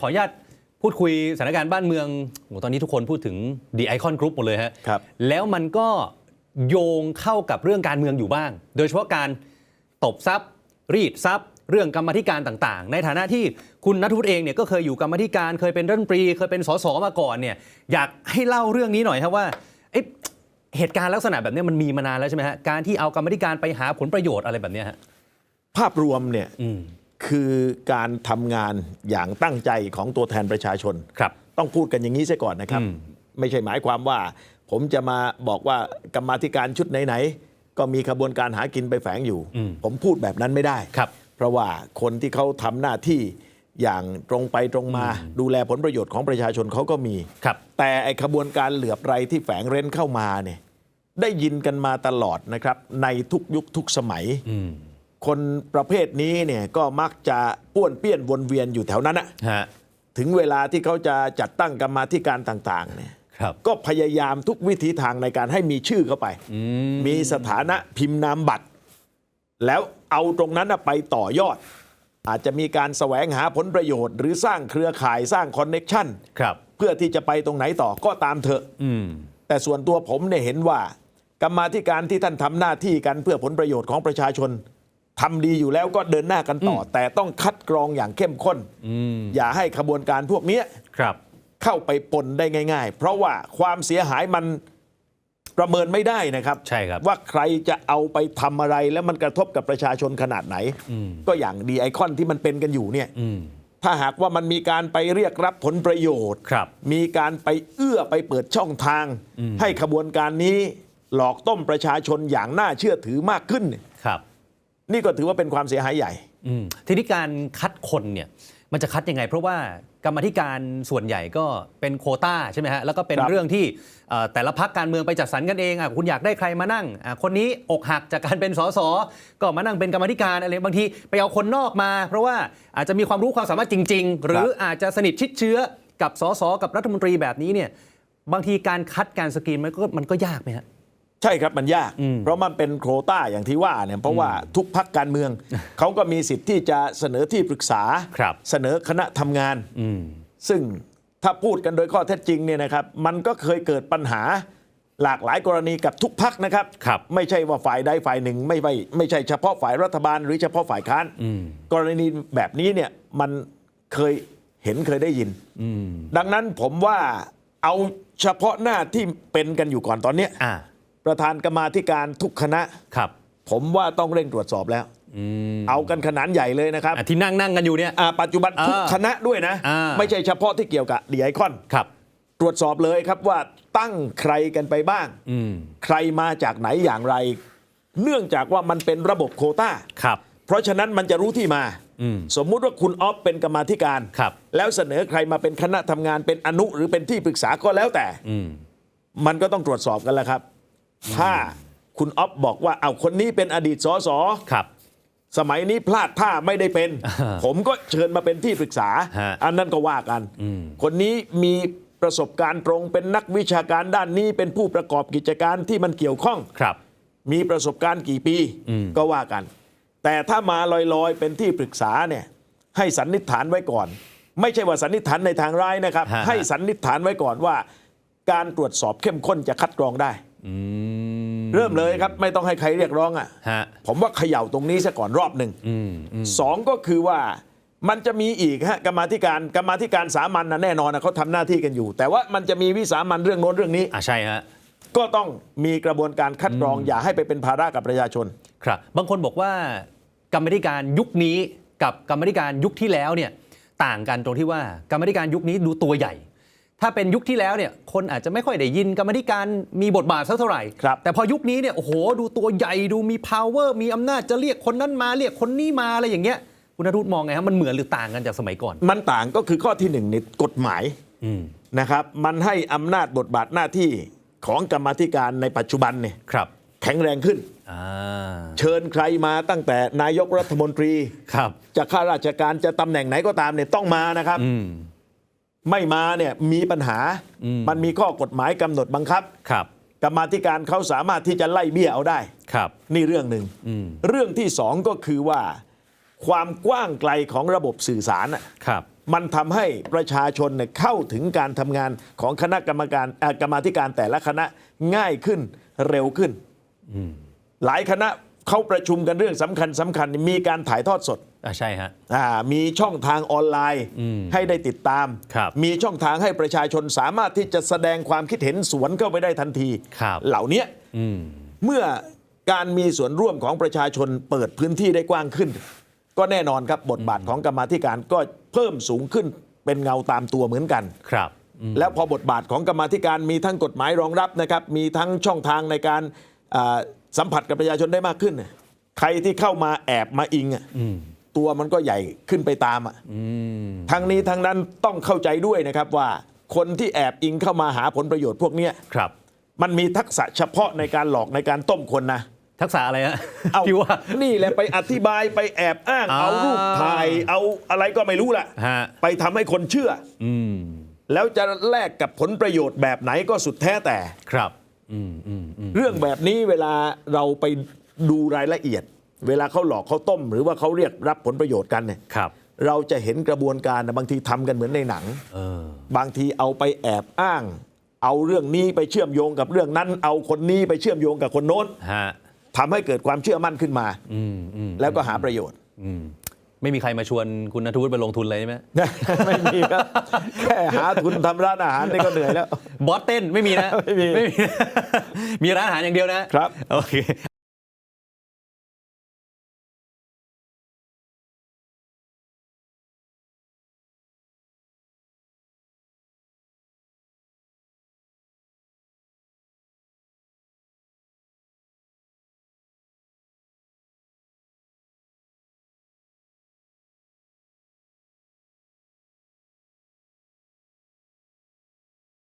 ขออนุญาตพูดคุยสถานการณ์บ้านเมืองโหตอนนี้ทุกคนพูดถึง The Icon Group หมดเลยฮะ ครับ แล้วมันก็โยงเข้ากับเรื่องการเมืองอยู่บ้าง โดยเฉพาะการตบทรัพย์ รีดทรัพย์ เรื่องกรรมาธิการต่างๆ ในฐานะที่คุณนัทวุฒิเองเนี่ยก็เคยอยู่กรรมาธิการ เคยเป็นรัฐมนตรี เคยเป็นสสมาก่อนเนี่ย อยากให้เล่าเรื่องนี้หน่อยครับว่าเอ๊ะเหตุการณ์ลักษณะแบบนี้มันมีมานานแล้วใช่ไหมฮะ การที่เอากรรมาธิการไปหาผลประโยชน์อะไรแบบเนี้ยฮะ ภาพรวมเนี่ยอืม คือการทำงานอย่างตั้งใจของตัวแทนประชาชนครับ ต้องพูดกันอย่างนี้ซะก่อนนะครับอืมไม่ใช่หมายความว่า ผมจะมาบอกว่ากรรมาธิการชุดไหนๆก็มีขบวนการหากินไปแฝงอยู่ ผมพูดแบบนั้นไม่ได้ครับ เพราะว่าคนที่เขาทำหน้าที่อย่างตรงไปตรงมาดูแลผลประโยชน์ของประชาชนเขาก็มีครับ แต่ไอขบวนการเหลือบไรที่แฝงเร้นเข้ามาเนี่ยได้ยินกันมาตลอดนะครับ ในทุกยุคทุกสมัยอืม คนประเภทนี้เนี่ยก็มักจะป้วนเปี้ยนวนเวียนอยู่แถวนั้นอะฮะถึงเวลาที่เขาจะจัดตั้งกรรมาธิการต่างๆเนี่ยครับ ก็พยายามทุกวิถีทางในการให้มีชื่อเข้าไปอืมมีสถานะพิมพ์นามบัตร แล้วเอาตรงนั้นน่ะไปต่อยอด อาจจะมีการแสวงหาผลประโยชน์ หรือสร้างเครือข่ายสร้างคอนเน็ชันครับ เพื่อที่จะไปตรงไหนต่อก็ตามเถอะ อืม แต่ส่วนตัวผมเนี่ยเห็นว่า กรรมาธิการที่ท่านทำหน้าที่กันเพื่อผลประโยชน์ของประชาชน ทำดีอยู่แล้วก็เดินหน้ากันต่ออแต่ต้องคัดกรองอย่างเข้มข้นอืมอย่าให้ขบวนการพวกเนี้ยครับเข้าไปปนได้ง่าย ๆ เพราะว่าความเสียหายมันประเมินไม่ได้นะครับใช่ครับ ว่าใครจะเอาไปทำอะไรแล้วมันกระทบกับประชาชนขนาดไหน ก็อย่างดีไอคอนที่มันเป็นกันอยู่เนี่ยอืมถ้าหากว่ามันมีการไปเรียกรับผลประโยชน์ครับมีการไปเอื้อไปเปิดช่องทาง ให้ขบวนการนี้หลอกต้มประชาชนอย่างน่าเชื่อถือมากขึ้นเนี่ยครับ นี่ก็ถือว่าเป็นความเสียหายใหญ่ อืมทีนี้การคัดคนเนี่ยมันจะคัดยังไง เพราะว่ากรรมาธิการส่วนใหญ่ก็เป็นโควต้าใช่ไหมฮะแล้วก็เป็นครับ เรื่องที่เอ่อแต่ละพักการเมืองไปจัดสรรกันเองอะคุณอยากได้ใครมานั่งอะคนนี้อกหักจากการเป็นสสก็มานั่งเป็นกรรมาธิการอะไรบางทีไปเอาคนนอกมา เพราะว่าอาจจะมีความรู้ความสามารถจริง ๆ หรืออาจจะสนิทชิดเชื้อกับสสกับรัฐมนตรีแบบนี้เนี่ยบางทีการคัดการสกรีนมันก็มันก็ยากไหมฮะ ใช่ครับมันยากอืมเพราะมันเป็นโควต้าอย่างที่ว่าเนี่ยเพราะว่าทุกพักการเมือง เขาก็มีสิทธิ์ที่จะเสนอที่ปรึกษาครับเสนอคณะทำงานอืมซึ่งถ้าพูดกันโดยข้อเท็จจริงเนี่ยนะครับ มันก็เคยเกิดปัญหาหลากหลายกรณีกับทุกพักนะครับครับไม่ใช่ว่าฝ่ายใดฝ่ายหนึ่งไม่ไม่ไม่ใช่เฉพาะฝ่ายรัฐบาลหรือเฉพาะฝ่ายค้านอืมกรณีแบบนี้เนี่ยมันเคยเห็นเคยได้ยินอืมดังนั้นผมว่าเอาเฉพาะหน้าที่เป็นกันอยู่ก่อนตอนเนี้ยอ่า ประธานกรรมาธิการทุกคณะ ครับผมว่าต้องเร่งตรวจสอบแล้ว อืมเอากันขนาดใหญ่เลยนะครับอะที่นั่งนั่งกันอยู่เนี่ย อ่าปัจจุบันทุกอ่าคณะด้วยนะ อ่า ไม่ใช่เฉพาะที่เกี่ยวกับดีไอคอน ครับ ตรวจสอบเลยครับว่าตั้งใครกันไปบ้าง อืมใครมาจากไหนอย่างไร เนื่องจากว่ามันเป็นระบบโควต้า ครับ เพราะฉะนั้นมันจะรู้ที่มา อืม สมมุติว่าคุณออฟเป็นกรรมาธิการ ครับ แล้วเสนอใครมาเป็นคณะทำงานเป็นอนุหรือเป็นที่ปรึกษาก็แล้วแต่ อืม มันก็ต้องตรวจสอบกันแล้วครับ ถ้าคุณออฟบอกว่าเอาคนนี้เป็นอดีตสสครับ สมัยนี้พลาดท่าไม่ได้เป็นอ่าผมก็เชิญมาเป็นที่ปรึกษาฮะอันนั้นก็ว่ากันอืมคนนี้มีประสบการณ์ตรงเป็นนักวิชาการด้านนี้เป็นผู้ประกอบกิจการที่มันเกี่ยวข้องครับ มีประสบการณ์กี่ปีอืมก็ว่ากัน แต่ถ้ามาลอยๆ เป็นที่ปรึกษาเนี่ย ให้สันนิษฐานไว้ก่อน ไม่ใช่ว่าสันนิษฐานในทางร้ายนะครับฮะให้สันนิษฐานไว้ก่อนว่า การตรวจสอบเข้มข้นจะคัดกรองได้อืม เริ่มเลยครับ ไม่ต้องให้ใครเรียกร้องอะฮะผมว่าเขย่าตรงนี้ซะก่อนรอบหนึ่งอืมอืมสองก็คือว่ามันจะมีอีกฮะกรรมาธิการกรรมาธิการสามัญนะแน่นอนนะเขาทำหน้าที่กันอยู่ แต่ว่ามันจะมีวิสามันเรื่องโน้นเรื่องนี้อะใช่ฮะก็ต้องมีกระบวนการคัดกรองอย่าให้ไปเป็นภาระกับประชาชน ครับ บางคนบอกว่ากรรมาธิการยุคนี้กับกรรมาธิการยุคที่แล้วเนี่ยต่างกันตรงที่ว่ากรรมาธิการยุคนี้ดูตัวใหญ่ ถ้าเป็นยุคที่แล้วเนี่ยคนอาจจะไม่ค่อยได้ยินกรรมาธิการมีบทบาทสักเท่าไหร่ ครับแต่พอยุคนี้เนี่ยโอ้โหดูตัวใหญ่ดูมี power มีอำนาจจะเรียกคนนั้นมาเรียกคนนี้มาอะไรอย่างเงี้ยคุณนรุตมองไงครับมันเหมือนหรือต่างกันจากสมัยก่อน มันต่างก็คือข้อที่หนึ่งในกฎหมายอืมนะครับ มันให้อำนาจบทบาทหน้าที่ของกรรมาธิการในปัจจุบันเนี่ยครับแข็งแรงขึ้น อ่าเชิญใครมาตั้งแต่นายกรัฐมนตรี ครับ จะข้าราชการจะตำแหน่งไหนก็ตามเนี่ยต้องมานะครับ อืม ไม่มาเนี่ยมีปัญหาอืมมันมีข้อกฎหมายกำหนดบังคับครับกรรมาธิการเขาสามารถที่จะไล่เบี้ยเอาได้ครับ นี่เรื่องหนึ่งอืมเรื่องที่สองก็คือว่า ความกว้างไกลของระบบสื่อสารน่ะครับ มันทำให้ประชาชนเนี่ยเข้าถึงการทำงานของคณะกรรมการเอ่อกรรมาธิการแต่ละคณะง่ายขึ้นเร็วขึ้นหลายคณะเขาประชุมกันเรื่องสำคัญสำคัญมีการถ่ายทอดสด อะใช่ฮะ อ่ามีช่องทางออนไลน์ให้ได้ติดตาม ครับ มีช่องทางให้ประชาชนสามารถที่จะแสดงความคิดเห็นสวนเข้าไปได้ทันที ครับเหล่านี้อืม เมื่อการมีส่วนร่วมของประชาชนเปิดพื้นที่ได้กว้างขึ้น ก็แน่นอนครับบทบาทของกรรมาธิการก็เพิ่มสูงขึ้นเป็นเงาตามตัวเหมือนกัน ครับอืม แล้วพอบทบาทของกรรมาธิการมีทั้งกฎหมายรองรับนะครับ มีทั้งช่องทางในการอ่าสัมผัสกับประชาชนได้มากขึ้นเนี่ยใครที่เข้ามาแอบมาอิงอะ ตัวมันก็ใหญ่ขึ้นไปตามอะทั้งนี้ทั้งนั้นต้องเข้าใจด้วยนะครับว่าคนที่แอบอิงเข้ามาหาผลประโยชน์พวกเนี้ยครับ มันมีทักษะเฉพาะในการหลอกในการต้มคนนะทักษะอะไรฮะเอาที่ว่านี่แหละไปอธิบายไปแอบอ้างอ่าเอารูปถ่าย เอาอะไรก็ไม่รู้แหละฮะไปทำให้คนเชื่อ อืมแล้วจะแลกกับผลประโยชน์แบบไหนก็สุดแท้แต่ครับอืมอืมอืมเรื่องแบบนี้เวลาเราไปดูรายละเอียด เวลาเขาหลอกเขาต้ม หรือว่าเขาเรียกรับผลประโยชน์กันเนี่ยครับ เราจะเห็นกระบวนการนะบางทีทำกันเหมือนในหนัง เออ บางทีเอาไปแอบอ้าง เอาเรื่องนี้ไปเชื่อมโยงกับเรื่องนั้น เอาคนนี้ไปเชื่อมโยงกับคนโน้นฮะ ทำให้เกิดความเชื่อมั่นขึ้นมา อืมอืมแล้วก็หาประโยชน์ อืมไม่มีใครมาชวนคุณนัทวุฒิไปลงทุนเลยใช่ไหมไม่มีครับ แค่หาทุนทำร้านอาหารนี่ก็เหนื่อยแล้ว บอสเต้นไม่มีนะ ไม่มีมี มีร้านอาหารอย่างเดียวนะครับ โอเค